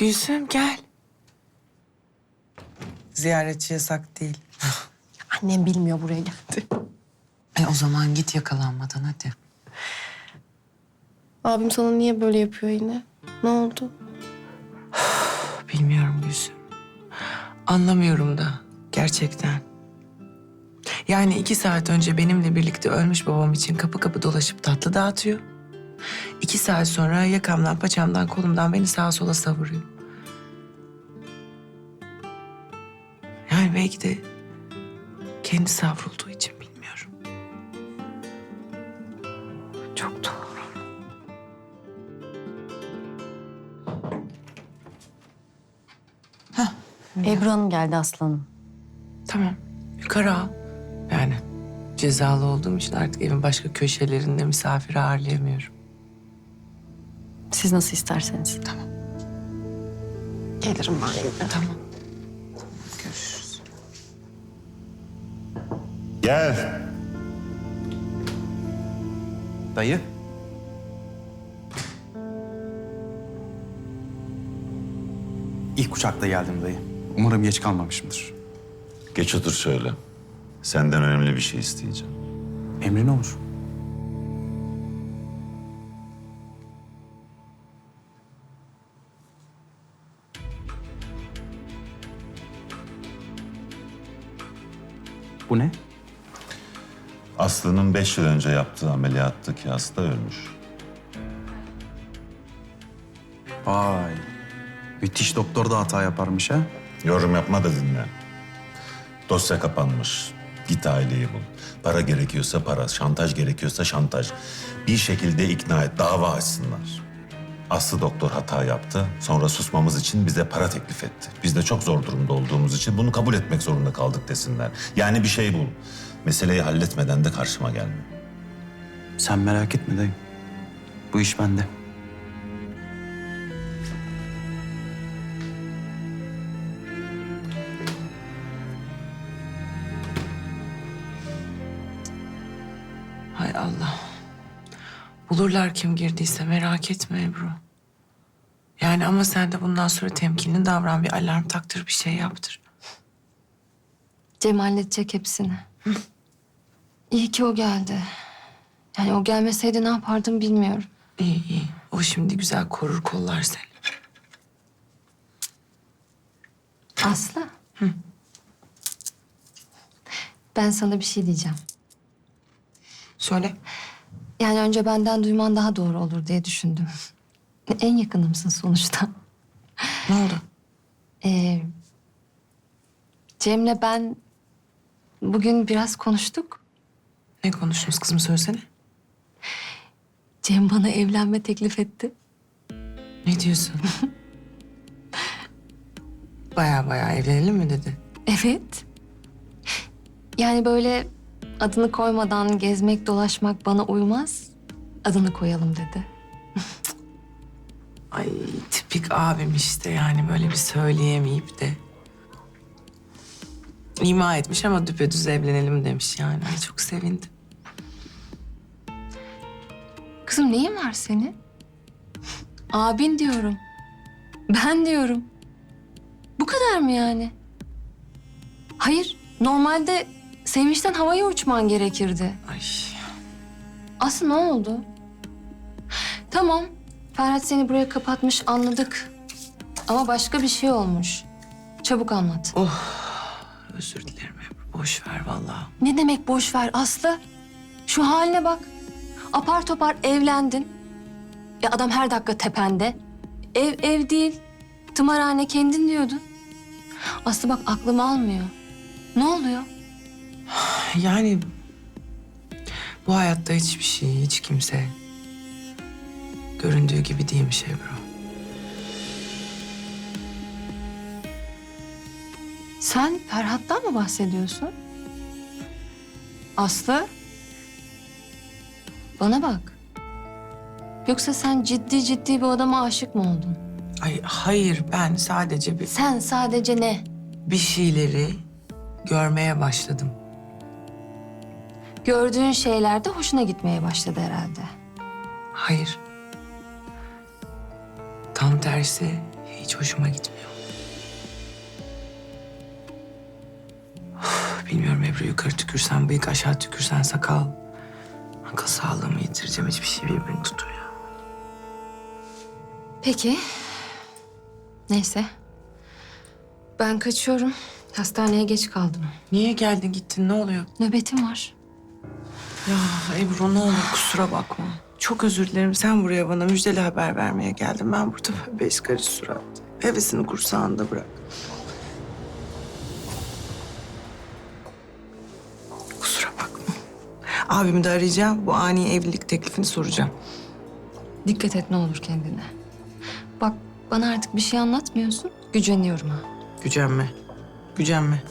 Gülsüm gel. Ziyaretçi yasak değil. Annem bilmiyor buraya geldi. E o zaman git yakalanmadan hadi. Abim sana niye böyle yapıyor yine? Ne oldu? Bilmiyorum Gülsüm. Anlamıyorum da gerçekten. Yani iki saat önce benimle birlikte ölmüş babam için kapı kapı dolaşıp tatlı dağıtıyor. İki saat sonra yakamdan, paçamdan, kolumdan beni sağa sola savuruyor. Yani belki de kendi savrulduğu için bilmiyorum. Çok doğru. Ebru Hanım geldi aslanım. Tamam. Yukarı al. Yani cezalı olduğum için artık evin başka köşelerinde misafir ağırlayamıyorum. Siz nasıl isterseniz. Tamam. Gelirim ben. Tamam. Gel. Dayı. İlk uçakta geldim dayı. Umarım geç kalmamışımdır. Geç otur şöyle. Senden önemli bir şey isteyeceğim. Emrin olur. Bu ne? Aslı'nın beş yıl önce yaptığı ameliyattaki hasta ölmüş. Vay. Müthiş doktor da hata yaparmış ha. Yorum yapma da dinle. Dosya kapanmış. Git aileyi bul. Para gerekiyorsa para, şantaj gerekiyorsa şantaj. Bir şekilde ikna et, dava açsınlar. Aslı doktor hata yaptı. Sonra susmamız için bize para teklif etti. Biz de çok zor durumda olduğumuz için bunu kabul etmek zorunda kaldık desinler. Yani bir şey bul. Meseleyi halletmeden de karşıma gelme. Sen merak etme dayı. Bu iş bende. Hay Allah. Bulurlar kim girdiyse merak etme Ebru. Yani ama sen de bundan sonra temkinli davran. Bir alarm taktır, bir şey yaptır. Cem halledecek hepsini. İyi ki o geldi. Yani o gelmeseydi ne yapardım bilmiyorum. İyi iyi. O şimdi güzel korur kollar seni. Aslı. Ben sana bir şey diyeceğim. Söyle. Yani önce benden duyman daha doğru olur diye düşündüm. En yakınımsın sonuçta. Ne oldu? Ee, Cem'le ben bugün biraz konuştuk. Ne konuştunuz kızım söylesene. Cem bana evlenme teklif etti. Ne diyorsun? baya baya evlenelim mi dedi. Evet. Yani böyle adını koymadan gezmek dolaşmak bana uymaz. Adını koyalım dedi. Ay tipik abim işte yani böyle bir söyleyemeyip de. İma etmiş ama düpedüz evlenelim demiş yani. Ay çok sevindim. Kızım neyin var senin? Abin diyorum. Ben diyorum. Bu kadar mı yani? Hayır, normalde sevinçten havaya uçman gerekirdi. Ay Aslı ne oldu? Tamam, Ferhat seni buraya kapatmış anladık. Ama başka bir şey olmuş. Çabuk anlat. Özür dilerim Ebru. Boş ver vallahi. Ne demek boş ver Aslı? Şu haline bak. Apar topar evlendin. Ya adam her dakika tepende. Ev ev değil. Tımarhane kendin diyordun. Aslı bak aklım almıyor. Ne oluyor? Yani bu hayatta hiçbir şey, hiç kimse göründüğü gibi değilmiş Ebru. Sen Ferhat'tan mı bahsediyorsun? Aslı? Bana bak. Yoksa sen ciddi ciddi bir adama aşık mı oldun? Ay hayır ben sadece bir, Sen sadece ne? bir şeyleri görmeye başladım. Gördüğün şeyler de hoşuna gitmeye başladı herhalde. Hayır. Tam tersi Hiç hoşuma gitmiyor. Ebru yukarı tükürsen bıyık aşağı tükürsen sakal. Akıl sağlığımı yitireceğim hiçbir şey birbirini tutmuyor. Peki. Neyse. Ben kaçıyorum. Hastaneye geç kaldım. Niye geldin gittin ne oluyor? Nöbetim var. Ya Ebru ne olur kusura bakma. Çok özür dilerim. Sen buraya bana müjdeli haber vermeye geldin. Ben burada beş karış surat. Hevesini kursağında bırak. Abimi de arayacağım. Bu ani evlilik teklifini soracağım. Dikkat et ne olur kendine. Bak bana artık bir şey anlatmıyorsun. Güceniyorum ha. Gücenme. Gücenme.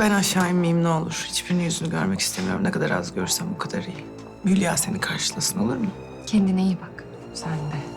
Ben aşağı inmeyeyim ne olur. Hiçbirinin yüzünü görmek istemiyorum. Ne kadar az görsem o kadar iyi. Hülya seni karşılasın olur mu? Kendine iyi bak. Sen de.